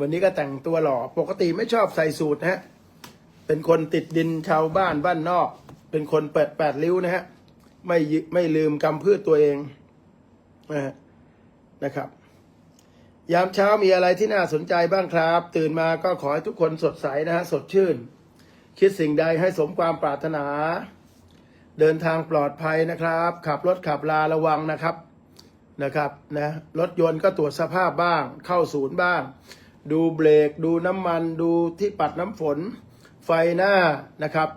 วันนี้ก็แต่งตัวหล่อ ปกติไม่ชอบใส่สูทนะฮะ เป็นคนติดดินชาวบ้านบ้านนอก เป็นคนเปิดแปดริ้วนะฮะ ไม่ยึไม่ลืมกำพืชตัวเองนะฮะนะครับ ยามเช้ามีอะไรที่น่าสนใจบ้างครับ ตื่นมาก็ขอให้ทุกคนสดใสนะฮะ สดชื่น คิดสิ่งใดให้สมความปรารถนา เดินทางปลอดภัยนะครับ ขับรถขับลาระวังนะครับนะครับนะรถยนต์ก็ตรวจสภาพบ้าง เข้าศูนย์บ้าง ดูเบรก ดูน้ำมัน ดูที่ปัดน้ำฝน ไฟหน้านะครับ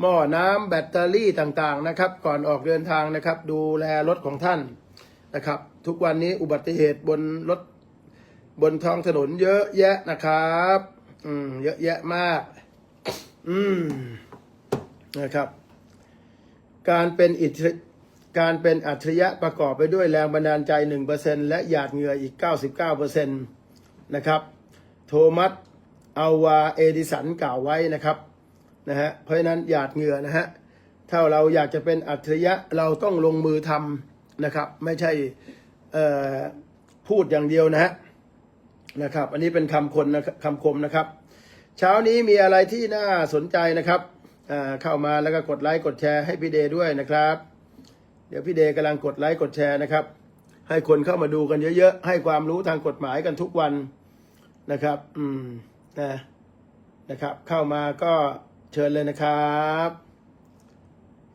หม้อน้ำแบตเตอรี่ต่างๆนะครับ ก่อนออกเดินทางนะครับ ดูแลรถของท่านนะครับ ทุกวันนี้อุบัติเหตุบนรถบนท้องถนนเยอะแยะนะครับ อืม เยอะแยะมาก อืม นะครับ การเป็นอิทธิการเป็นอัจฉริยะประกอบไปด้วยแรงบันดาลใจ 1%และหยาดเหงื่ออีก 99%นะครับ โทมัสอัลวาเอดิสันกล่าวไว้นะครับนะฮะเพราะฉะนั้นหยาดเหงื่อนะฮะถ้าเราอยากจะเป็นอัจฉริยะเราต้องลงมือทำนะครับ ไม่ใช่พูดอย่างเดียวนะฮะนะครับ อันนี้เป็นคำคนนะคำคมนะครับ เช้านี้มีอะไรที่น่าสนใจนะครับเข้ามาแล้วก็กดไลค์กดแชร์ให้พี่เดย์ด้วยนะครับ เดี๋ยวพี่เดย์กำลังกดไลค์กดแชร์นะครับ ให้คนเข้ามาดูกันเยอะๆ ให้ความรู้ทางกฎหมายกันทุกวัน นะครับ อืมนะนะครับ เข้ามาก็เชิญเลยนะครับ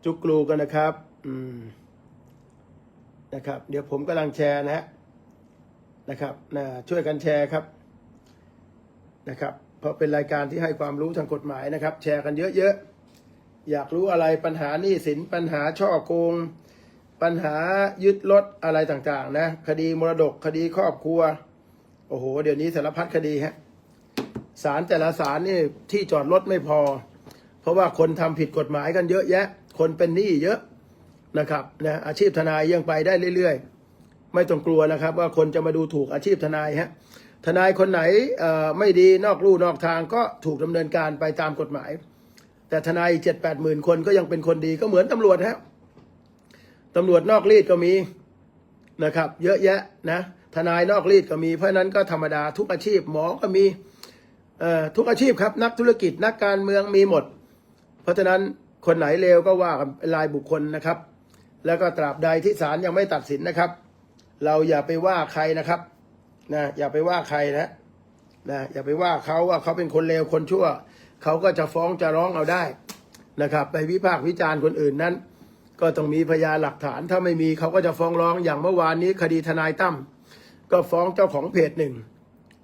จุกกลูกันนะครับ อืมนะครับ เดี๋ยวผมกำลังแชร์นะฮะนะครับนะช่วยกันแชร์ครับนะครับเพราะเป็นรายการที่ให้ความรู้ทางกฎหมายนะครับ แชร์กันเยอะๆ อยากรู้อะไรปัญหาหนี้สินปัญหาช่อโกง ปัญหายึดรถอะไรต่างๆนะคดีมรดกคดีครอบครัว โอ้โห เดี๋ยวนี้สารพัดคดีฮะศาลแต่ละศาลนี่ที่จอดรถไม่พอ เพราะว่าคนทำผิดกฎหมายกันเยอะแยะ คนเป็นหนี้เยอะนะครับนะอาชีพทนายยังไปได้เรื่อยๆ ไม่ต้องกลัวนะครับ ว่าคนจะมาดูถูกอาชีพทนายฮะทนายคนไหนไม่ดีนอกลู่นอกทางก็ถูกดำเนินการไปตามกฎหมาย แต่ทนายเจ็ดแปดหมื่นคนก็ยังเป็นคนดีก็เหมือนตำรวจฮะตำรวจนอกรีดก็มีนะครับ เยอะแยะนะ ทนายนอกรีดก็มี เพราะนั้นก็ธรรมดาทุกอาชีพหมอก็มีเอ่อทุกอาชีพครับ นักธุรกิจนักการเมืองมีหมด เพราะฉะนั้นคนไหนเลวก็ว่ากันเป็นรายบุคคลนะครับ แล้วก็ตราบใดที่ศาลยังไม่ตัดสินนะครับ เราอย่าไปว่าใครนะครับนะอย่าไปว่าใครนะนะอย่าไปว่าเขาว่าเขาเป็นคนเลวคนชั่ว เขาก็จะฟ้องจะร้องเอาได้นะครับไปวิพากษ์วิจารณ์คนอื่นนั้น ก็ต้องมีพยานหลักฐานถ้าไม่มีเขาก็จะฟ้องร้องอย่างเมื่อวานนี้คดีทนายตั้ม ก็ฟ้องเจ้าของเพจหนึ่ง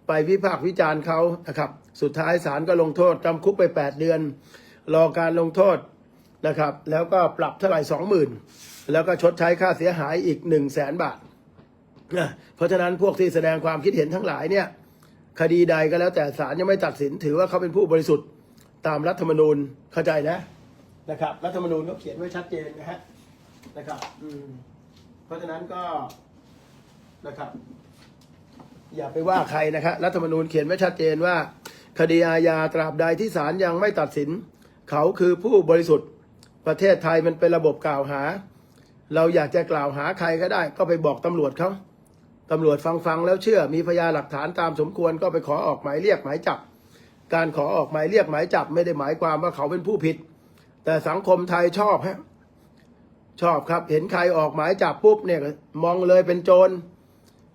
ไปวิพากษ์วิจารณ์เขานะครับ สุดท้ายศาลก็ลงโทษจำคุกไป 8 เดือน รอการลงโทษนะครับ แล้วก็ปรับเท่าไหร่สองหมื่นแล้วก็ชดใช้ค่าเสียหายอีก1นึ่งแสนบาทนะเพราะฉะนั้นพวกที่แสดงความคิดเห็นทั้งหลายเนี่ยคดีใดก็แล้วแต่ศาลยังไม่ตัดสินถือว่าเขาเป็นผู้บริสุทธิ์ตามรัฐธรรมนูญเข้าใจนะนะครับ รัฐธรรมนูญก็เขียนไว้ชัดเจนนะฮะนะครับ อืมเพราะฉะนั้นก็นะครับ อย่าไปว่าใครนะครับรัฐธรรมนูญเขียนไว้ชัดเจนว่า คดีอาญาตราบใดที่ศาลยังไม่ตัดสิน เขาคือผู้บริสุทธิ์ประเทศไทยมันเป็นระบบกล่าวหา เราอยากจะกล่าวหาใครก็ได้ ก็ไปบอกตำรวจเขาตำรวจฟังฟังแล้วเชื่อมีพยานหลักฐานตามสมควรก็ไปขอออกหมายเรียกหมายจับ การขอออกหมายเรียกหมายจับไม่ได้หมายความว่าเขาเป็นผู้ผิด แต่สังคมไทยชอบฮะชอบครับ เห็นใครออกหมายจับปุ๊บเนี่ยมองเลยเป็นโจร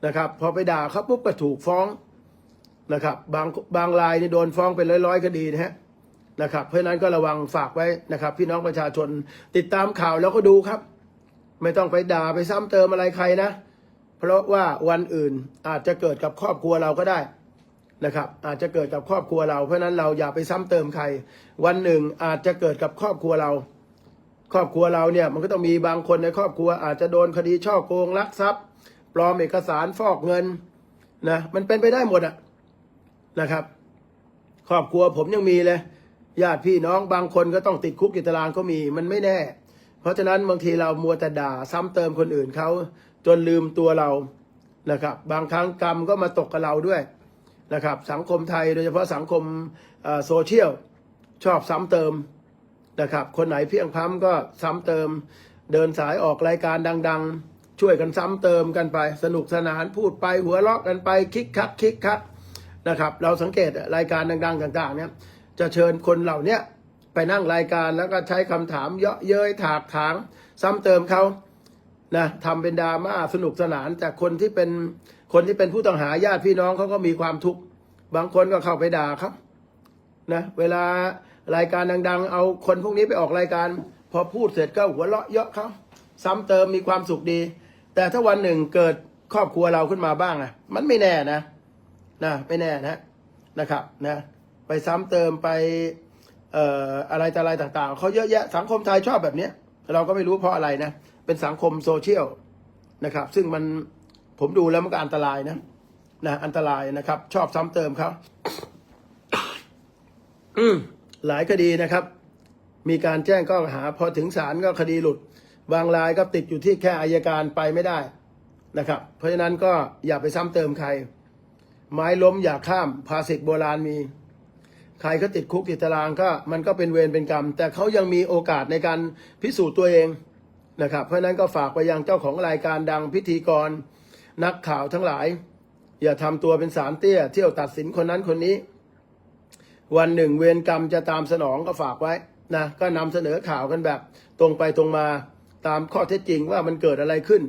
นะครับ พอไปด่าเขาปุ๊บก็ถูกฟ้องนะครับ บางบางรายนี่โดนฟ้องเป็นร้อยๆคดีนะฮะนะครับ เพราะฉะนั้นก็ระวังฝากไว้นะครับ พี่น้องประชาชนติดตามข่าวแล้วก็ดูครับ ไม่ต้องไปด่าไปซ้ำเติมอะไรใครนะ เพราะว่าวันอื่นอาจจะเกิดกับครอบครัวเราก็ได้นะครับ อาจจะเกิดกับครอบครัวเรา เพราะฉะนั้นเราอย่าไปซ้ำเติมใคร วันหนึ่งอาจจะเกิดกับครอบครัวเรา ครอบครัวเราเนี่ยมันก็ต้องมีบางคนในครอบครัวอาจจะโดนคดีช่อโกงลักทรัพย์ ปลอมเอกสารฟอกเงินนะมันเป็นไปได้หมดอะนะครับ ครอบครัวผมยังมีเลยญาติพี่น้องบางคนก็ต้องติดคุกติดตารางก็มีมันไม่แน่ เพราะฉะนั้นบางทีเรามัวแต่ด่าซ้ำเติมคนอื่นเขาจนลืมตัวเรานะครับ บางครั้งกรรมก็มาตกกับเราด้วยนะครับ สังคมไทยโดยเฉพาะสังคมโซเชียลชอบซ้ำเติมนะครับ คนไหนเพียงพร้ำก็ซ้ำเติม เดินสายออกรายการดัง ๆ ช่วยกันซ้ำเติมกันไป สนุกสนานพูดไปหัวเราะกันไปคิกคักคิกคักนะครับ เราสังเกตรายการดัง ๆ ต่าง ๆ เนี่ย จะเชิญคนเหล่านี้ไปนั่งรายการแล้วก็ใช้คำถามเยาะเย้ยถากถาง ซ้ำเติมเขานะทำเป็นดราม่าสนุกสนานแต่คนที่เป็นคนที่เป็นผู้ต้องหาญาติพี่น้องเขาก็มีความทุกข์บางคนก็เข้าไปด่าครับนะเวลารายการดัง ๆ เอาคนพวกนี้ไปออกรายการ พอพูดเสร็จก็หัวเราะเยาะเขาซ้ำเติมมีความสุขดี แต่ถ้าวันหนึ่งเกิดครอบครัวเราขึ้นมาบ้างอะมันไม่แน่นะนะไม่แน่นะนะครับนะไปซ้ำเติมไปเอ่ออะไรต่ออะไรต่างๆเขาเยอะแยะสังคมไทยชอบแบบเนี้ยเราก็ไม่รู้เพราะอะไรนะ เป็นสังคมโซเชียลนะครับ ซึ่งมันผมดูแล้วมันก็อันตรายนะนะอันตรายนะครับ ชอบซ้ำเติมเขาอืมหลายคดีนะครับ มีการแจ้งข้อหาพอถึงศาลก็คดีหลุด บางรายก็ติดอยู่ที่แค่อายการไปไม่ได้นะครับ เพราะฉะนั้นก็อย่าไปซ้ำเติมใคร ไม้ล้มอย่าข้ามภาษิตโบราณมี ใครเขาติดคุกติดตารางก็มันก็เป็นเวรเป็นกรรม แต่เขายังมีโอกาสในการพิสูจน์ตัวเองนะครับ เพราะฉะนั้นก็ฝากไปยังเจ้าของรายการดังพิธีกร นักข่าวทั้งหลาย อย่าทำตัวเป็นสารเตี้ย เที่ยวตัดสินคนนั้นคนนี้ วันหนึ่งเวรกรรมจะตามสนองก็ฝากไว้นะก็นำเสนอข่าวกันแบบตรงไปตรงมา ตามข้อเท็จจริงว่ามันเกิดอะไรขึ้น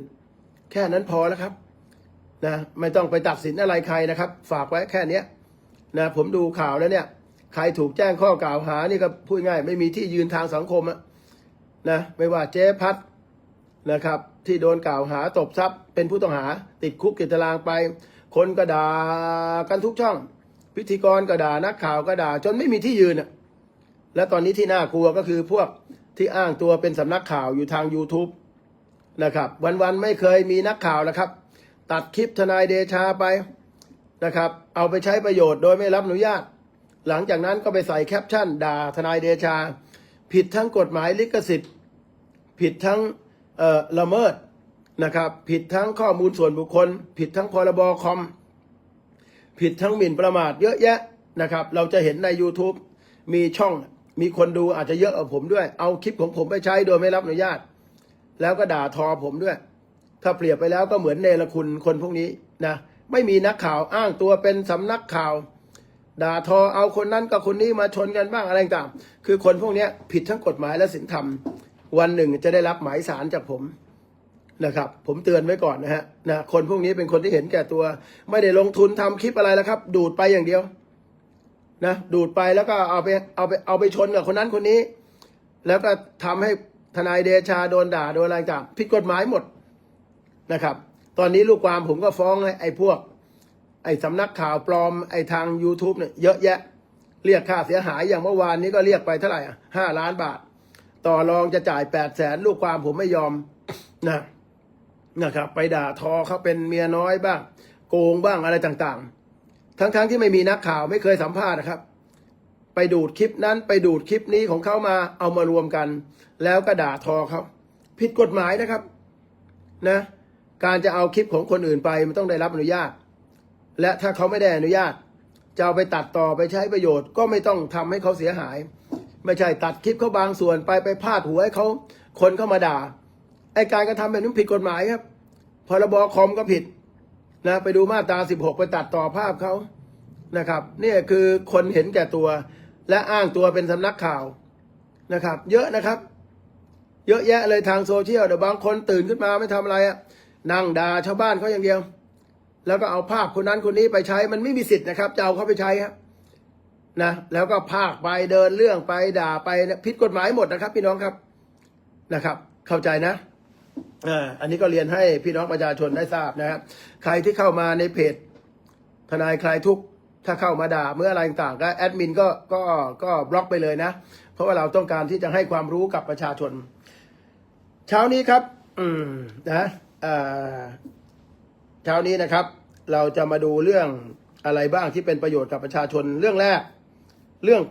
แค่นั้นพอแล้วครับนะไม่ต้องไปตัดสินอะไรใครนะครับ ฝากไว้แค่เนี้ยนะผมดูข่าวแล้วเนี่ย ใครถูกแจ้งข้อกล่าวหานี่ก็พูดง่าย ไม่มีที่ยืนทางสังคมอะนะไม่ว่าเจ๊พัดนะครับ ที่โดนกล่าวหาตบทรัพย์ เป็นผู้ต้องหาติดคุกติดตารางไป คนก็ด่ากันทุกช่อง พิธีกรก็ด่านักข่าวก็ด่าจนไม่มีที่ยืนอะและตอนนี้ที่น่ากลัวก็คือพวก ที่อ้างตัวเป็นสำนักข่าวอยู่ทาง YouTube นะครับ วันๆไม่เคยมีนักข่าวแล้วครับ ตัดคลิปทนายเดชาไปนะครับ เอาไปใช้ประโยชน์โดยไม่รับอนุญาต หลังจากนั้นก็ไปใส่แคปชั่นด่าทนายเดชา ผิดทั้งกฎหมายลิขสิทธิ์ ผิดทั้งละเมิดนะครับ ผิดทั้งข้อมูลส่วนบุคคล ผิดทั้งพรบคอม ผิดทั้งหมิ่นประมาทเยอะแยะนะครับ เราจะเห็นใน YouTube มีช่อง มีคนดูอาจจะเยอะกว่าผมด้วย เอาคลิปของผมไปใช้โดยไม่รับอนุญาต แล้วก็ด่าทอผมด้วย ถ้าเปรียบไปแล้วก็เหมือนเนรคุณคนพวกนี้นะไม่มีนักข่าวอ้างตัวเป็นสำนักข่าว ด่าทอเอาคนนั้นกับคนนี้มาชนกันบ้างอะไรต่างคือคนพวกนี้ผิดทั้งกฎหมายและศีลธรรม วันหนึ่งจะได้รับหมายสารจากผมนะครับ ผมเตือนไว้ก่อนนะฮะนะคนพวกนี้เป็นคนที่เห็นแก่ตัว ไม่ได้ลงทุนทำคลิปอะไรแล้วครับ ดูดไปอย่างเดียว นะดูดไปแล้วก็เอาไปเอาไปเอาไปชนกับคนนั้นคนนี้ แล้วก็ทำให้ทนายเดชาโดนด่าโดนอะไรต่างผิดกฎหมายหมดนะครับ ตอนนี้ลูกความผมก็ฟ้องไอ้พวก ไอ้สำนักข่าวปลอมไอ้ทาง YouTube เนี่ยเยอะแยะ เรียกค่าเสียหายอย่างเมื่อวานนี้ก็เรียกไปเท่าไหร่ห้าล้านบาท ต่อรองจะจ่ายแปดแสนลูกความผมไม่ยอมนะนะครับ ไปด่าทอเขาเป็นเมียน้อยบ้าง โกงบ้างอะไรต่างๆ ทั้งๆที่ไม่มีนักข่าวไม่เคยสัมภาษณ์นะครับ ไปดูดคลิปนั้นไปดูดคลิปนี้ของเขามาเอามารวมกัน แล้วก็ด่าทอเขาผิดกฎหมายนะครับนะการจะเอาคลิปของคนอื่นไปมันต้องได้รับอนุญาต และถ้าเขาไม่ได้อนุญาตจะเอาไปตัดต่อไปใช้ประโยชน์ ก็ไม่ต้องทำให้เขาเสียหาย ไม่ใช่ตัดคลิปเขาบางส่วนไปไปพาดหัวให้เขาคนเข้ามาด่าไอการกระทำแบบนี้ผิดกฎหมายครับพรบคอมก็ผิดนะไปดูมาตรา 16 ไปตัดต่อภาพเขา นะครับนี่คือคนเห็นแก่ตัว และอ้างตัวเป็นสำนักข่าวนะครับ เยอะนะครับ เยอะแยะเลยทางโซเชียลเดี๋ยวบางคนตื่นขึ้นมาไม่ทำอะไรอะนั่งด่าชาวบ้านเขาอย่างเดียว แล้วก็เอาภาพคนนั้นคนนี้ไปใช้มันไม่มีสิทธิ์นะครับจะเอาเขาไปใช้ครับนะแล้วก็พากไปเดินเรื่องไปด่าไปผิดกฎหมายหมดนะครับ พี่น้องครับนะครับ เข้าใจนะอันนี้ก็เรียนให้พี่น้องประชาชนได้ทราบนะครับ ใครที่เข้ามาในเพจทนายคลายทุกข์ ถ้าเข้ามาด่าเมื่ออะไรต่างก็แอดมินก็ก็ก็บล็อกไปเลยนะ เพราะว่าเราต้องการที่จะให้ความรู้กับประชาชน เช้านี้ครับ อืมนะเช้านี้นะครับ เราจะมาดูเรื่องอะไรบ้างที่เป็นประโยชน์กับประชาชนเรื่องแรก เรื่อง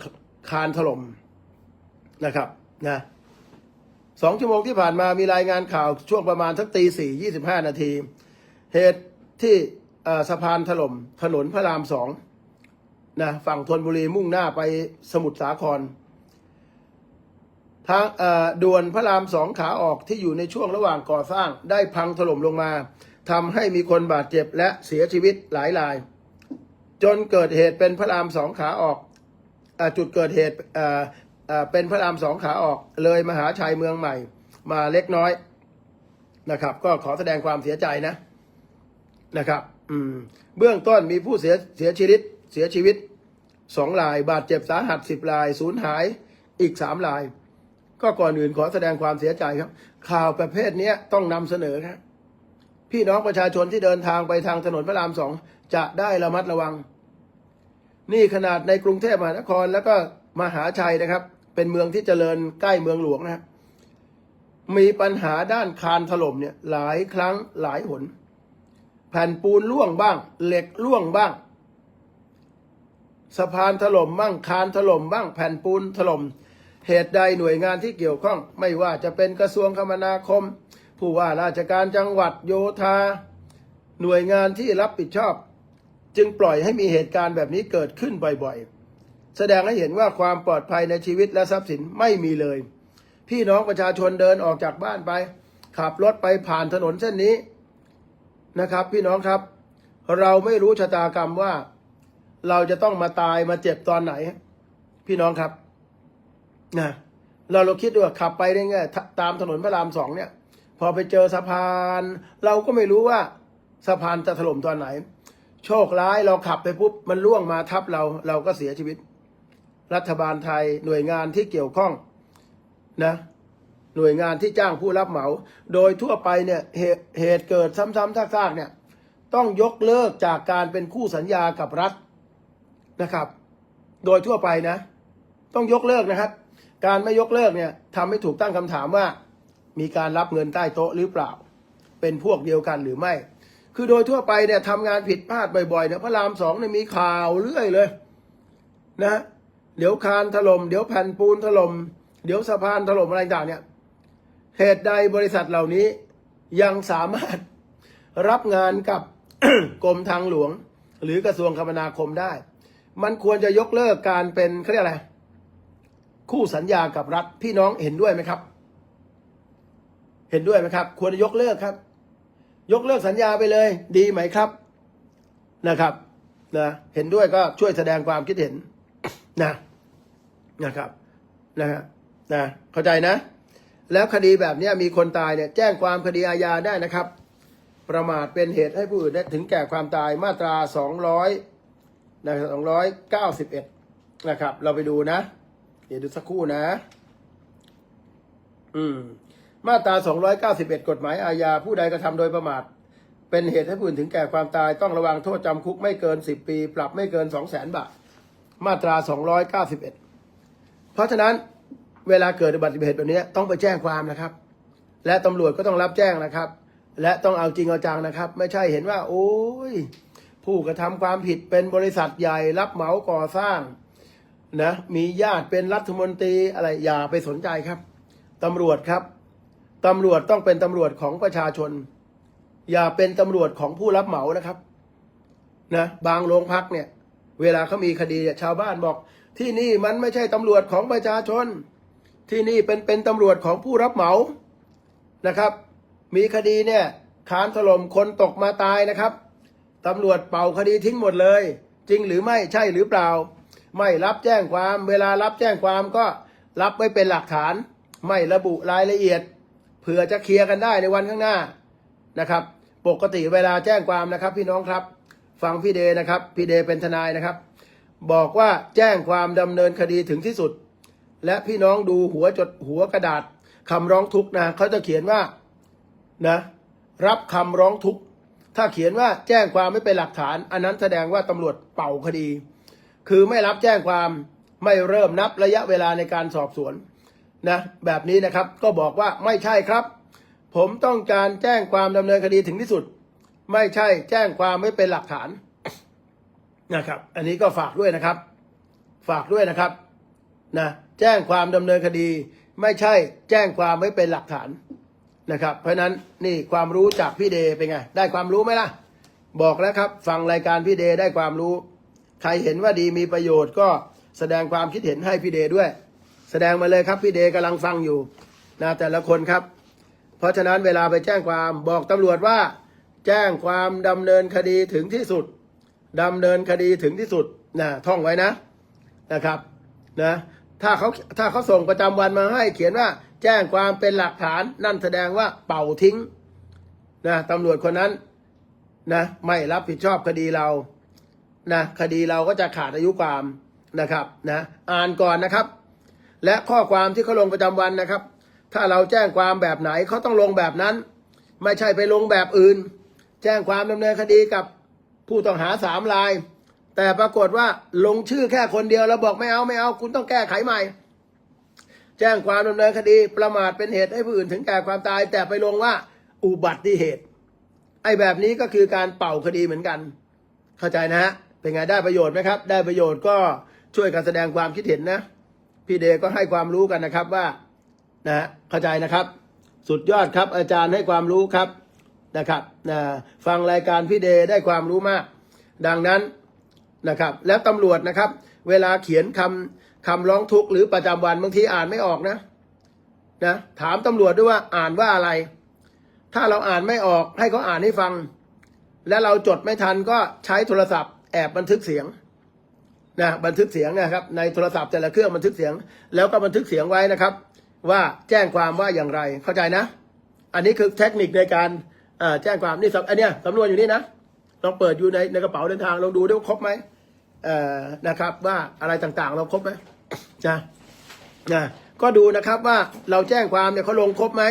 คานถล่มนะครับนะสองชั่วโมงที่ผ่านมามีรายงานข่าวช่วงประมาณสักตีสี่ยี่สิบห้านาที เหตุที่สะพานถล่มถนนพระรามสอง นะฝั่งธนบุรีมุ่งหน้าไปสมุทรสาครทางด่วนพระรามสองขาออกที่อยู่ในช่วงระหว่างก่อสร้างได้พังถล่มลงมาทำให้มีคนบาดเจ็บและเสียชีวิตหลายราย จนเกิดเหตุเป็นพระรามสองขาออกอจุดเกิดเหตุเป็นพระรามสองขาออกเลยมหาชัยเมืองใหม่ มาเล็กน้อยนะครับ ก็ขอแสดงความเสียใจนะนะครับ อืม เบื้องต้นมีผู้เสียเสียชีวิต เสียชีวิตสองราย บาดเจ็บสาหัสสิบรายสูญหายอีกสามราย ก็ก่อนอื่นขอแสดงความเสียใจครับ ข่าวประเภทนี้ต้องนำเสนอครับ พี่น้องประชาชนที่เดินทางไปทางถนนพระรามสองจะได้ระมัดระวัง นี่ขนาดในกรุงเทพมหานครแล้วก็มหาชัยนะครับ เป็นเมืองที่เจริญใกล้เมืองหลวงนะครับมีปัญหาด้านคานถล่มเนี่ยหลายครั้งหลายหน แผ่นปูนร่วงบ้าง เหล็กร่วงบ้าง สะพานถล่มบ้างคานถล่มบ้างแผ่นปูนถล่ม เหตุใดหน่วยงานที่เกี่ยวข้อง ไม่ว่าจะเป็นกระทรวงคมนาคม ผู้ว่าราชการจังหวัดโยธา หน่วยงานที่รับผิดชอบ จึงปล่อยให้มีเหตุการณ์แบบนี้เกิดขึ้นบ่อยๆ แสดงให้เห็นว่าความปลอดภัยในชีวิตและทรัพย์สินไม่มีเลย พี่น้องประชาชนเดินออกจากบ้านไป ขับรถไปผ่านถนนเส้นนี้นะครับ พี่น้องครับ เราไม่รู้ชะตากรรมว่า เราจะต้องมาตายมาเจ็บตอนไหน พี่น้องครับนะเราเราคิดดูว่าขับไปได้ไงตามถนนพระรามสองเนี่ย พอไปเจอสะพาน เราก็ไม่รู้ว่าสะพานจะถล่มตอนไหน โชคร้ายเราขับไปปุ๊บมันล่วงมาทับเราเราก็เสียชีวิต รัฐบาลไทยหน่วยงานที่เกี่ยวข้องนะหน่วยงานที่จ้างผู้รับเหมา โดยทั่วไปเนี่ยเหตุเหตุเกิดซ้ำๆซากๆเนี่ยต้องยกเลิกจากการเป็นคู่สัญญากับรัฐ นะครับ โดยทั่วไปนะ ต้องยกเลิกนะครับ การไม่ยกเลิกเนี่ยทำให้ถูกตั้งคำถามว่า มีการรับเงินใต้โต๊ะหรือเปล่า เป็นพวกเดียวกันหรือไม่ คือโดยทั่วไปเนี่ยทำงานผิดพลาดบ่อยๆเนี่ยพระรามสองเนี่ยมีข่าวเรื่อยเลย นะ เดี๋ยวคานถล่มเดี๋ยวแผ่นปูนถล่มเดี๋ยวสะพานถล่มอะไรต่างเนี่ยเหตุใดบริษัทเหล่านี้ยังสามารถรับงานกับกรมทางหลวง หรือกระทรวงคมนาคมได้ มันควรจะยกเลิกการเป็นเขาเรียกอะไร คู่สัญญากับรัฐพี่น้องเห็นด้วยไหมครับ เห็นด้วยไหมครับ ควรจะยกเลิกครับ ยกเลิกสัญญาไปเลย ดีไหมครับนะครับนะเห็นด้วยก็ช่วยแสดงความคิดเห็นนะนะครับนะฮะนะเข้าใจนะ แล้วคดีแบบนี้มีคนตายเนี่ยแจ้งความคดีอาญาได้นะครับ ประมาทเป็นเหตุให้ผู้อื่นได้ถึงแก่ความตายมาตราสองร้อย นะครับสองร้อยเก้าสิบเอ็ดนะครับ เราไปดูนะ เดี๋ยวดูสักครู่นะ อืม มาตรา291กฎหมายอาญาผู้ใดกระทำโดยประมาท เป็นเหตุให้ผู้อื่นถึงแก่ความตายต้องระวังโทษจำคุกไม่เกิน10ปี ปรับไม่เกิน2 0 0 0 0 0บาท มาตรา291เพราะฉะนั้นเวลาเกิดอุบัติเหตุแบบนี้ต้องไปแจ้งความนะครับ และตำรวจก็ต้องรับแจ้งนะครับ และต้องเอาจริงเอาจังนะครับ ไม่ใช่เห็นว่า โอ้ย ผู้กระทำความผิดเป็นบริษัทใหญ่รับเหมาก่อสร้างนะมีญาติเป็นรัฐมนตรีอะไรอย่าไปสนใจครับตำรวจครับตำรวจต้องเป็นตำรวจของประชาชน อย่าเป็นตำรวจของผู้รับเหมานะครับนะบางโรงพักเนี่ย เวลาเขามีคดีชาวบ้านบอก ที่นี่มันไม่ใช่ตำรวจของประชาชน ที่นี่เป็นเป็นตำรวจของผู้รับเหมานะครับ มีคดีเนี่ยคานถล่มคนตกมาตายนะครับ ตำรวจเป่าคดีทิ้งหมดเลย จริงหรือไม่ใช่หรือเปล่า ไม่รับแจ้งความเวลารับแจ้งความก็รับไว้เป็นหลักฐาน ไม่ระบุรายละเอียดเผื่อจะเคลียร์กันได้ในวันข้างหน้านะครับ ปกติเวลาแจ้งความนะครับ พี่น้องครับ ฟังพี่เดนะครับพี่เดเป็นทนายนะครับ บอกว่าแจ้งความดำเนินคดีถึงที่สุด และพี่น้องดูหัวจดหัวกระดาษคำร้องทุกข์นะเขาจะเขียนว่านะรับคำร้องทุกข์ ถ้าเขียนว่าแจ้งความไม่เป็นหลักฐาน อันนั้นแสดงว่าตำรวจเป่าคดี คือไม่รับแจ้งความไม่เริ่มนับระยะเวลาในการสอบสวนนะแบบนี้นะครับก็บอกว่าไม่ใช่ครับ ผมต้องการแจ้งความดำเนินคดีถึงที่สุด ไม่ใช่แจ้งความไม่เป็นหลักฐานนะครับ อันนี้ก็ฝากด้วยนะครับ ฝากด้วยนะครับนะแจ้งความดำเนินคดี ไม่ใช่แจ้งความไม่เป็นหลักฐาน นะครับ เพราะนั้นนี่ความรู้จากพี่เดเป็นไง ได้ความรู้ไหมล่ะ บอกแล้วครับ ฟังรายการพี่เดได้ความรู้ ใครเห็นว่าดีมีประโยชน์ก็แสดงความคิดเห็นให้พี่เดด้วย แสดงมาเลยครับพี่เดกำลังฟังอยู่นะแต่ละคนครับ เพราะฉะนั้นเวลาไปแจ้งความบอกตำรวจว่า แจ้งความดำเนินคดีถึงที่สุดดำเนินคดีถึงที่สุดนะท่องไว้นะนะครับนะถ้าเขาถ้าเขาส่งประจำวันมาให้เขียนว่า แจ้งความเป็นหลักฐานนั่นแสดงว่าเป่าทิ้งนะตำรวจคนนั้นนะไม่รับผิดชอบคดีเรานะคดีเราก็จะขาดอายุความนะครับนะอ่านก่อนนะครับ และข้อความที่เขาลงประจำวันนะครับ ถ้าเราแจ้งความแบบไหนเขาต้องลงแบบนั้น ไม่ใช่ไปลงแบบอื่น แจ้งความดำเนินคดีกับผู้ต้องหาสามราย แต่ปรากฏว่าลงชื่อแค่คนเดียวแล้วบอกไม่เอาไม่เอา คุณต้องแก้ไขใหม่ แจ้งความดำเนินคดีประมาทเป็นเหตุให้ผู้อื่นถึงแก่ความตาย แต่ไปลงว่าอุบัติเหตุ ไอ้แบบนี้ก็คือการเป่าคดีเหมือนกัน เข้าใจนะฮะเป็นไงได้ประโยชน์ไหมครับ ได้ประโยชน์ก็ช่วยกันแสดงความคิดเห็นนะ พี่เดก็ให้ความรู้กันนะครับว่านะฮะเข้าใจนะครับ สุดยอดครับอาจารย์ให้ความรู้ครับนะครับนะฟังรายการพี่เดได้ความรู้มาก ดังนั้นนะครับ แล้วตำรวจนะครับ เวลาเขียนคำ คำร้องทุกข์หรือประจำวันบางทีอ่านไม่ออกนะนะถามตำรวจด้วยว่าอ่านว่าอะไร ถ้าเราอ่านไม่ออกให้เขาอ่านให้ฟัง และเราจดไม่ทันก็ใช้โทรศัพท์แอบบันทึกเสียงนะบันทึกเสียงนะครับ ในโทรศัพท์แต่ละเครื่องบันทึกเสียง แล้วก็บันทึกเสียงไว้นะครับ ว่าแจ้งความว่าอย่างไรเข้าใจนะ อันนี้คือเทคนิคในการแจ้งความนี่สำอันเนี้ยสำนวนอยู่นี่นะลองเปิดอยู่ในในกระเป๋าเดินทางลองดูด้วยว่าครบไหมนะครับ ว่าอะไรต่างๆ เราครบไหม นะนะก็ดูนะครับว่าเราแจ้งความเนี่ยเขาลงครบไหม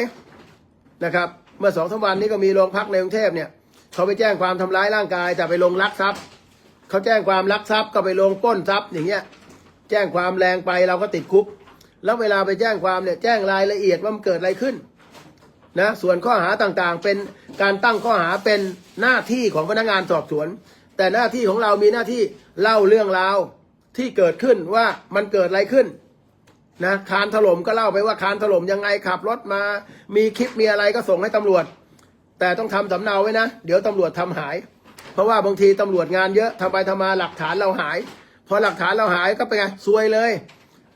นะครับ เมื่อสองสามวันนี้ก็มีโรงพักในกรุงเทพเนี่ยเขาไปแจ้งความทำร้ายร่างกายแต่ไปลงลักทรัพย์เขาแจ้งความลักทรัพย์ก็ไปลงป้นทรัพย์อย่างเงี้ยแจ้งความแรงไปเราก็ติดคุก แล้วเวลาไปแจ้งความเนี่ยแจ้งรายละเอียดว่ามันเกิดอะไรขึ้นนะส่วนข้อหาต่างๆ เป็นการตั้งข้อหาเป็นหน้าที่ของพนักงานสอบสวน แต่หน้าที่ของเรามีหน้าที่เล่าเรื่องราว ที่เกิดขึ้นว่ามันเกิดอะไรขึ้นนะคานถล่มก็เล่าไปว่าคานถล่มยังไงขับรถมา มีคลิปมีอะไรก็ส่งให้ตำรวจ แต่ต้องทำสำเนาไว้นะ เดี๋ยวตำรวจทำหาย เพราะว่าบางทีตำรวจงานเยอะทำไปทำมาหลักฐานเราหาย พอหลักฐานเราหายก็เป็นไงซวยเลย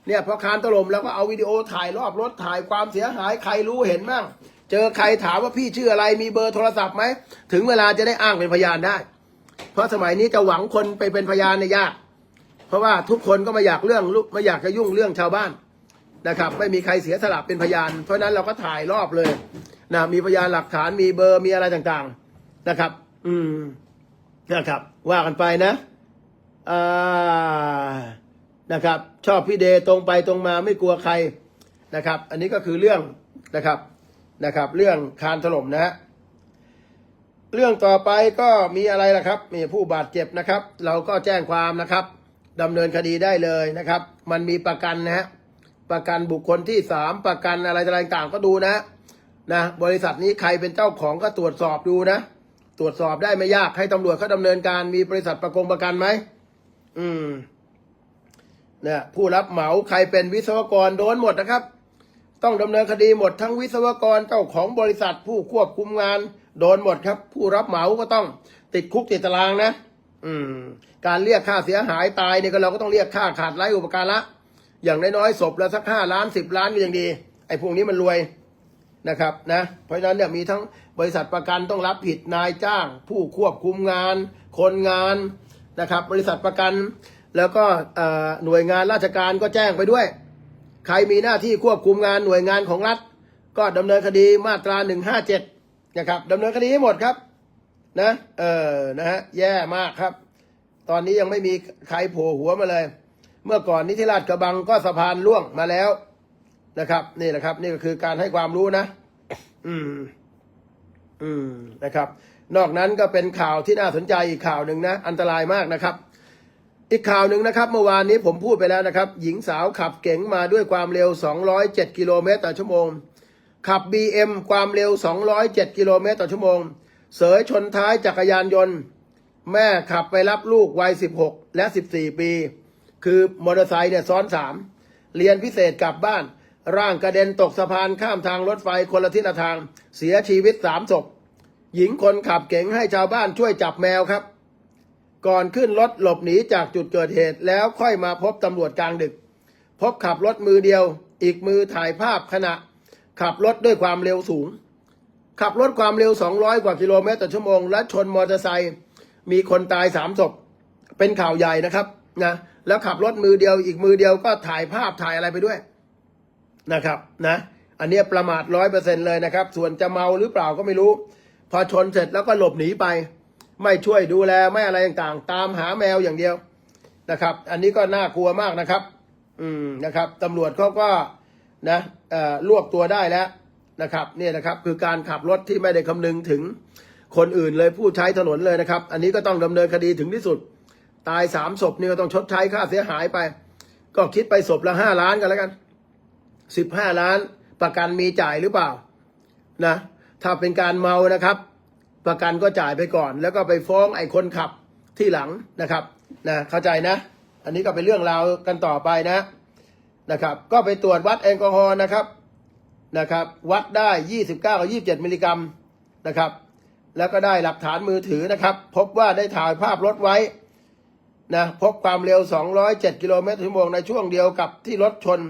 เนี่ยพอคานถล่มแล้วก็เอาวิดีโอถ่ายรอบรถถ่ายความเสียหายใครรู้เห็นบ้างเจอใครถามว่าพี่ชื่ออะไรมีเบอร์โทรศัพท์ไหมถึงเวลาจะได้อ้างเป็นพยานได้ เพราะสมัยนี้จะหวังคนไปเป็นพยานเนี่ยยาก เพราะว่าทุกคนก็ไม่อยากเรื่องไม่อยากจะยุ่งเรื่องชาวบ้านนะครับ ไม่มีใครเสียสละเป็นพยาน เพราะนั้นเราก็ถ่ายรอบเลยนะมีพยานหลักฐานมีเบอร์มีอะไรต่างๆนะครับ อืมนะครับ ว่ากันไปนะอ่านะครับ ชอบพี่เดย์ตรงไปตรงมาไม่กลัวใครนะครับ อันนี้ก็คือเรื่องนะครับนะครับ เรื่องคานถล่มนะฮะเรื่องต่อไปก็มีอะไรล่ะครับ มีผู้บาดเจ็บนะครับ เราก็แจ้งความนะครับ ดำเนินคดีได้เลยนะครับ มันมีประกันนะฮะประกันบุคคลที่สามประกันอะไรต่างๆก็ดูนะนะบริษัทนี้ใครเป็นเจ้าของก็ตรวจสอบดูนะ ตรวจสอบได้ไม่ยากให้ตำรวจเขาดำเนินการมีบริษัทประกงประกันไหมอืมเนี่ยผู้รับเหมาใครเป็นวิศวกรโดนหมดนะครับ ต้องดำเนินคดีหมดทั้งวิศวกรเจ้าของบริษัท ผู้ควบคุมงาน โดนหมดครับ ผู้รับเหมาก็ต้องติดคุกติดตารางนะ อืม การเรียกค่าเสียหายตายเนี่ยก็เราก็ต้องเรียกค่าขาดไร้อุปการะอย่างน้อยๆศพละสักห้าล้านสิบล้านก็ยังดี ไอ้พวกนี้มันรวยนะครับนะเพราะฉะนั้นเนี่ยมีทั้งบริษัทประกันต้องรับผิดนายจ้าง ผู้ควบคุมงาน คนงานนะครับ บริษัทประกันแล้วก็หน่วยงานราชการก็แจ้งไปด้วย ใครมีหน้าที่ควบคุมงานหน่วยงานของรัฐ ก็ดำเนินคดีมาตราหนึ่งห้าเจ็ดนะครับดำเนินคดีให้หมดครับนะเออนะฮะแย่มากครับ ตอนนี้ยังไม่มีใครโผล่หัวมาเลย เมื่อก่อนนิธิราชกระบังก็สะพานล่วงมาแล้วนะครับ นี่แหละครับ นี่ก็คือการให้ความรู้นะ อืม อืมนะครับ นอกนั้นก็เป็นข่าวที่น่าสนใจอีกข่าวหนึ่งนะ อันตรายมากนะครับ อีกข่าวหนึ่งนะครับ เมื่อวานนี้ผมพูดไปแล้วนะครับ หญิงสาวขับเก๋งมาด้วยความเร็ว 207 กิโลเมตรต่อชั่วโมง ขับ BM ความเร็ว 207 กิโลเมตรต่อชั่วโมง เสยชนท้ายจักรยานยนต์ แม่ขับไปรับลูกวัย 16 และ 14 ปี คือมอเตอร์ไซค์เนี่ยซ้อนสามเรียนพิเศษกลับบ้าน ร่างกระเด็นตกสะพานข้ามทางรถไฟคนละทิศละทาง เสียชีวิตสามศพ หญิงคนขับเก๋งให้ชาวบ้านช่วยจับแมวครับ ก่อนขึ้นรถหลบหนีจากจุดเกิดเหตุแล้วค่อยมาพบตำรวจกลางดึก พบขับรถมือเดียว อีกมือถ่ายภาพขณะ ขับรถด้วยความเร็วสูง ขับรถความเร็ว 200 กว่ากิโลเมตรต่อชั่วโมงและชนมอเตอร์ไซค์ มีคนตายสามศพเป็นข่าวใหญ่นะครับนะแล้วขับรถมือเดียวอีกมือเดียวก็ถ่ายภาพถ่ายอะไรไปด้วยนะครับนะอันนี้ประมาทร้อยเปอร์เซ็นเลยนะครับ ส่วนจะเมาหรือเปล่าก็ไม่รู้ พอชนเสร็จแล้วก็หลบหนีไป ไม่ช่วยดูแลไม่อะไรต่างๆ ตามหาแมวอย่างเดียวนะครับ อันนี้ก็น่ากลัวมากนะครับ อืมนะครับตำรวจเขาก็นะเอ่อรวบตัวได้แล้วนะครับ เนี่ยนะครับคือการขับรถที่ไม่ได้คำนึงถึง คนอื่นเลยผู้ใช้ถนนเลยนะครับ อันนี้ก็ต้องดำเนินคดีถึงที่สุด ตายสามศพนี่ก็ต้องชดใช้ค่าเสียหายไป ก็คิดไปศพละห้าล้านกันแล้วกันสิบห้าล้านประกันมีจ่ายหรือเปล่านะถ้าเป็นการเมานะครับ ประกันก็จ่ายไปก่อน แล้วก็ไปฟ้องไอ้คนขับที่หลังนะครับนะเข้าใจนะ อันนี้ก็เป็นเรื่องราวกันต่อไปนะนะครับ ก็ไปตรวจวัดแอลกอฮอล์นะครับนะครับ วัดได้29กับ27มิลลิกรัมนะครับ แล้วก็ได้หลักฐานมือถือนะครับ พบว่าได้ถ่ายภาพรถไว้นะพบความเร็ว 207 กิโลเมตรต่อชั่วโมงในช่วงเดียวกับที่รถชน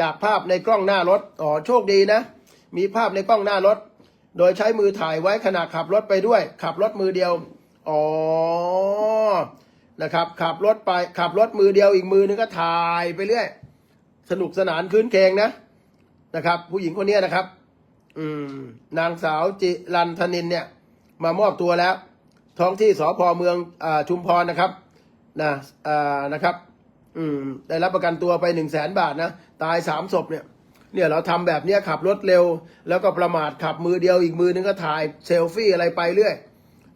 จากภาพในกล้องหน้ารถอ๋อโชคดีนะ มีภาพในกล้องหน้ารถ โดยใช้มือถ่ายไว้ขณะขับรถไปด้วย ขับรถมือเดียวอ๋อนะครับ ขับรถไปขับรถมือเดียวอีกมือนึงก็ถ่ายไปเรื่อยสนุกสนานคืนเคงนะนะครับ ผู้หญิงคนนี้นะครับ อืม นางสาวจิรันธนินเนี่ย มามอบตัวแล้ว ท้องที่สพเมืองอชุมพรนะครับนะอ่านะครับ อืมได้รับประกันตัวไปหนึ่งแสนบาทนะตายสามศพเนี่ย เนี่ยเราทำแบบเนี้ยขับรถเร็ว แล้วก็ประมาทขับมือเดียวอีกมือนึงก็ถ่ายเซลฟี่อะไรไปเรื่อย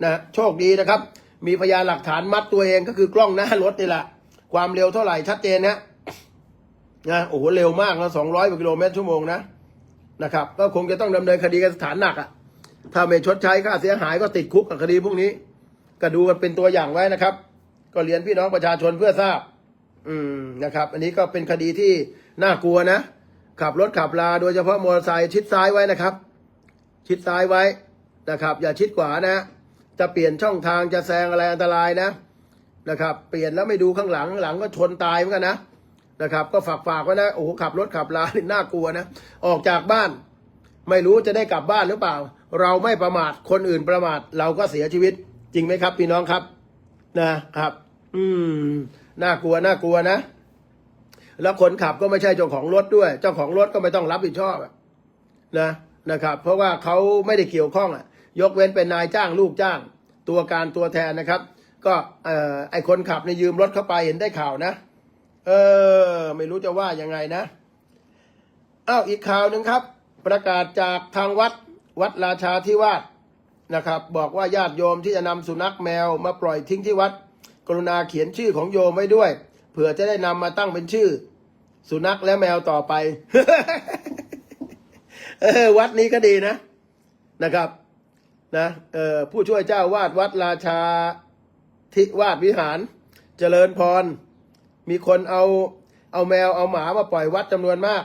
นะโชคดีนะครับ มีพยานหลักฐานมัดตัวเองก็คือกล้องหน้ารถนี่แหละความเร็วเท่าไหร่ชัดเจนนะนะโอ้โหเร็วมากนะสองร้อยกิโลเมตรชั่วโมงนะนะครับ ก็คงจะต้องดำเนินคดีกันสถานหนักอะ่ะ ถ้าไม่ชดใช้ค่าเสียหายก็ติดคุกกับคดีพวกนี้ ก็ดูกันเป็นตัวอย่างไว้นะครับ ก็เรียนพี่น้องประชาชนเพื่อทราบ อืมนะครับ อันนี้ก็เป็นคดีที่น่ากลัวนะ ขับรถขับลาโดยเฉพาะมอเตอร์ไซค์ชิดซ้ายไว้นะครับ ชิดซ้ายไว้นะครับ อย่าชิดขวานะ จะเปลี่ยนช่องทางจะแซงอะไรอันตรายนะนะครับ เปลี่ยนแล้วไม่ดูข้างหลังข้างหลังก็ชนตายเหมือนกันนะนะครับ ก็ฝากฝากไว้นะโอ้โหขับรถขับลานี่น่ากลัวนะ ออกจากบ้าน ไม่รู้จะได้กลับบ้านหรือเปล่า เราไม่ประมาทคนอื่นประมาท เราก็เสียชีวิต จริงไหมครับ พี่น้องครับนะครับ อืมน่ากลัวน่ากลัวนะ แล้วคนขับก็ไม่ใช่เจ้าของรถด้วย เจ้าของรถก็ไม่ต้องรับผิดชอบนะนะครับ เพราะว่าเขาไม่ได้เกี่ยวข้องอะ ยกเว้นเป็นนายจ้างลูกจ้าง ตัวการตัวแทนนะครับ ก็เอ่อไอคนขับในยยืมรถเข้าไปเห็นได้ข่าวนะเออ ไม่รู้จะว่ายังไงนะอ้าวอีกข่าวหนึ่งครับ ประกาศจากทางวัด วัดราชาธิวาสนะครับ บอกว่าญาติโยมที่จะนำสุนัขแมวมาปล่อยทิ้งที่วัด กรุณาเขียนชื่อของโยมไว้ด้วย เผื่อจะได้นำมาตั้งเป็นชื่อ สุนัขและแมวต่อไปเออวัดนี้ก็ดีนะนะครับนะเออผู้ช่วยเจ้าวาดวัดราชาธิวาดวิหาร เจริญพร มีคนเอาเอาแมวเอาหมามาปล่อยวัดจำนวนมาก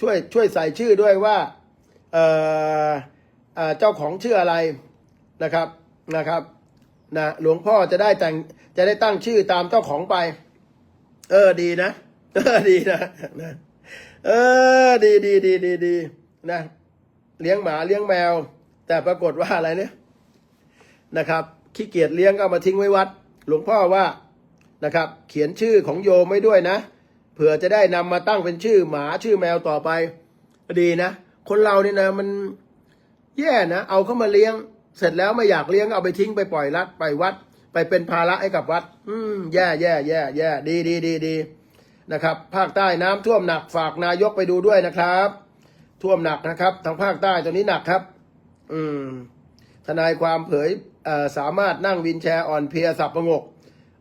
ช่วยช่วยใส่ชื่อด้วยว่า เอ่อเจ้าของชื่ออะไรนะครับนะครับนะหลวงพ่อจะได้แต่งจะได้ตั้งชื่อตามเจ้าของไป เออดีนะเออดีนะนะเออดีดีดีดีดีนะ เลี้ยงหมาเลี้ยงแมว แต่ปรากฏว่าอะไรเนี่ยนะครับขี้เกียจเลี้ยงก็มาทิ้งไว้วัด หลวงพ่อว่านะครับ เขียนชื่อของโยมไว้ด้วยนะเผื่อจะได้นำมาตั้งเป็นชื่อหมาชื่อแมวต่อไป ดีนะ คนเราเนี่ยนะมันแย่นะเอาเข้ามาเลี้ยง เสร็จแล้วไม่อยากเลี้ยงเอาไปทิ้งไปปล่อยรัดไปวัด ไปเป็นภาระให้กับวัด อืมแย่แย่แย่แย่ดีดีดีดีนะครับ ภาคใต้น้ำท่วมหนักฝากนายกไปดูด้วยนะครับ ท่วมหนักนะครับทางภาคใต้ตอนนี้หนักครับ อืม ทนายความเผยสามารถนั่งวินแชร์อ่อนเพลียสับประงก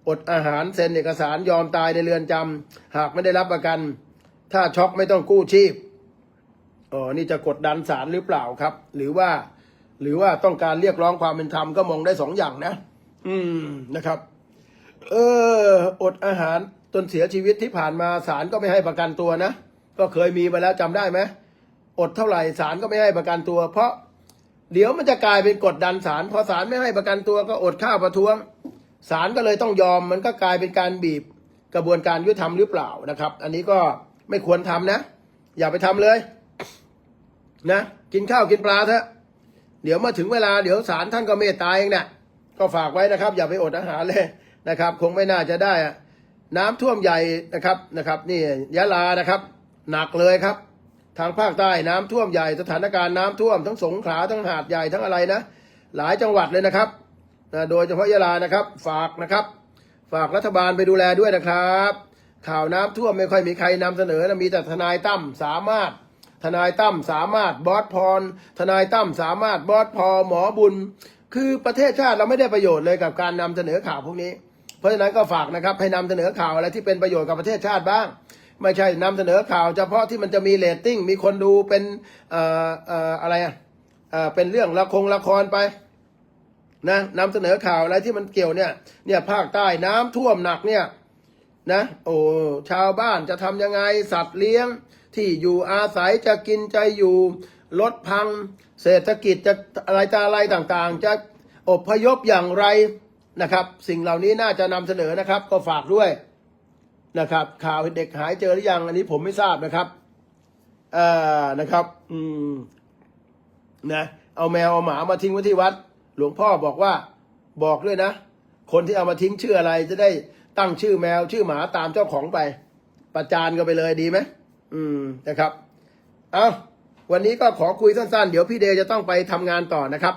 อดอาหารเซ็นเอกสารยอมตายในเรือนจำหากไม่ได้รับประกัน ถ้าช็อกไม่ต้องกู้ชีพ อ๋อนี่จะกดดันศาลหรือเปล่าครับ หรือว่า หรือว่าต้องการเรียกร้องความเป็นธรรมก็มองได้สองอย่างนะ อืมนะครับ เออ อดอาหารจนเสียชีวิตที่ผ่านมาศาลก็ไม่ให้ประกันตัวนะก็เคยมีมาแล้วจำได้ไหมอดเท่าไหร่ศาลก็ไม่ให้ประกันตัว เพราะเดี๋ยวมันจะกลายเป็นกดดันศาลพอศาลไม่ให้ประกันตัวก็อดข้าวประท้วงศาลก็เลยต้องยอมมันก็กลายเป็นการบีบกระบวนการยุติธรรมหรือเปล่านะครับ อันนี้ก็ไม่ควรทำนะ อย่าไปทำเลย นะกินข้าวกินปลาเถอะเดี๋ยวมาถึงเวลาเดี๋ยวศาลท่านก็เมตตาเองเนี่ยก็ฝากไว้นะครับ อย่าไปอดอาหารเลยนะครับ คงไม่น่าจะได้อะน้ำท่วมใหญ่นะครับนะครับ นี่ยะลานะครับ หนักเลยครับ ทางภาคใต้น้ำท่วมใหญ่สถานการณ์น้ำท่วมทั้งสงขลาทั้งหาดใหญ่ทั้งอะไรนะหลายจังหวัดเลยนะครับนะโดยเฉพาะยะลานะครับ ฝากนะครับ ฝากรัฐบาลไปดูแลด้วยนะครับ ข่าวน้ำท่วมไม่ค่อยมีใครนำเสนอนะมีแต่ทนายตั้มสามารถ ทนายตั้มสามารถบอสพร ทนายตั้มสามารถบอสพอหมอบุญ คือประเทศชาติเราไม่ได้ประโยชน์เลยกับการนำเสนอข่าวพวกนี้ เพราะฉะนั้นก็ฝากนะครับให้นำเสนอข่าวอะไรที่เป็นประโยชน์กับประเทศชาติบ้าง ไม่ใช่นำเสนอข่าวเฉพาะที่มันจะมีเรตติ้งมีคนดูเป็นเอ่อเอ่ออะไรอะเอ่อเป็นเรื่องละครละครไปนะนำเสนอข่าวอะไรที่มันเกี่ยวเนี่ยเนี่ยภาคใต้น้ำท่วมหนักเนี่ย นะโอ้ชาวบ้านจะทำยังไงสัตว์เลี้ยง ที่อยู่อาศัยจะกินใจอยู่ลดพัง เศรษฐกิจจะอะไรจะอะไรต่างๆ จะอบพยพอย่างไรนะครับ สิ่งเหล่านี้น่าจะนำเสนอนะครับ ก็ฝากด้วยนะครับ ข่าวเด็กหายเจอหรือยังอันนี้ผมไม่ทราบนะครับเอ่อนะครับอืมนะเอาแมวเอาหมามาทิ้งไว้ที่วัด หลวงพ่อบอกว่าบอกด้วยนะ คนที่เอามาทิ้งชื่ออะไรจะได้ ตั้งชื่อแมวชื่อหมาตามเจ้าของไป ประจานกันไปเลยดีไหมอืมนะครับ เอาวันนี้ก็ขอคุยสั้นๆ เดี๋ยวพี่เดย์จะต้องไปทำงานต่อนะครับ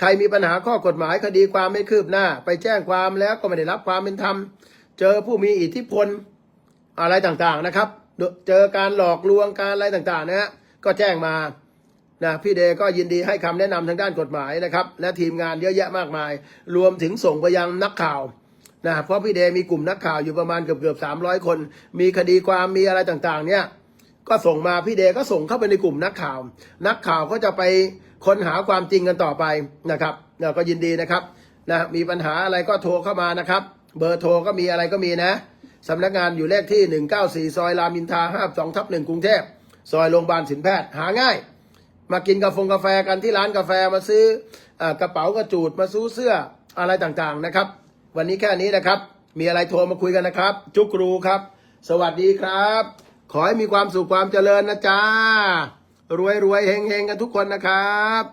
ใครมีปัญหาข้อกฎหมายคดีความไม่คืบหน้า ไปแจ้งความแล้วก็ไม่ได้รับความเป็นธรรม เจอผู้มีอิทธิพลอะไรต่างๆนะครับ เจอการหลอกลวงการอะไรต่างๆนะฮะก็แจ้งมานะพี่เดก็ยินดีให้คำแนะนำทางด้านกฎหมายนะครับ และทีมงานเยอะแยะมากมาย รวมถึงส่งไปยังนักข่าว นะเพราะพี่เดมีกลุ่มนักข่าวอยู่ประมาณเกือบเกือบสามร้อยคน มีคดีความมีอะไรต่างๆ เนี่ย ก็ส่งมาพี่เดก็ส่งเข้าไปในกลุ่มนักข่าว นักข่าวก็จะไปค้นหาความจริงกันต่อไปนะครับเราก็ยินดีนะครับนะมีปัญหาอะไรก็โทรเข้ามานะครับ เบอร์โทรก็มีอะไรก็มีนะสำนักงานอยู่เลขที่ 194 ซอยรามินทา52ทับ1กรุงเทพซอยโรงพยาบาลสินแพทย์หาง่าย มากินกาแฟกาแฟกันที่ร้านกาแฟมาซื้ออกระเป๋ากระจูดมาซื้อเสื้ออะไรต่างๆนะครับ วันนี้แค่นี้นะครับ มีอะไรโทรมาคุยกันนะครับ จุกรูครับ สวัสดีครับ ขอให้มีความสุขความเจริญนะจ๊ะรวยรวยเฮงเฮงกันทุกคนนะครับ